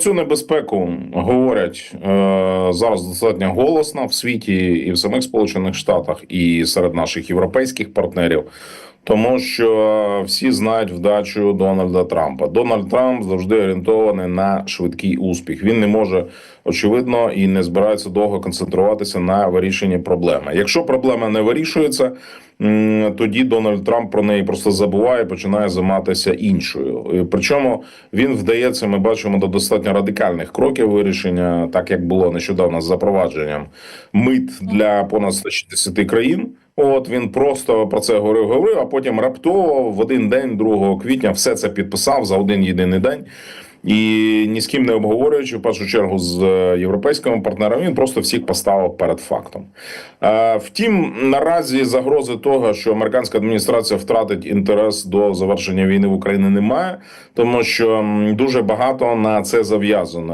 Цю небезпеку говорять е, зараз достатньо голосно в світі і в самих Сполучених Штатах, і серед наших європейських партнерів. Тому що всі знають вдачу Дональда Трампа. Дональд Трамп завжди орієнтований на швидкий успіх. Він не може очевидно і не збирається довго концентруватися на вирішенні проблеми. Якщо проблема не вирішується, тоді Дональд Трамп про неї просто забуває, і починає займатися іншою. Причому він вдається, ми бачимо до достатньо радикальних кроків вирішення, так як було нещодавно з запровадженням мит для понад 160 країн. От він просто про це говорив, говорив, а потім раптово в один день, 2 квітня, все це підписав за один єдиний день. І ні з ким не обговорюючи, в першу чергу з е, європейськими партнерами, він просто всіх поставив перед фактом. Е, Втім, наразі загрози того, що американська адміністрація втратить інтерес до завершення війни в Україні, немає, тому що дуже багато на це зав'язано.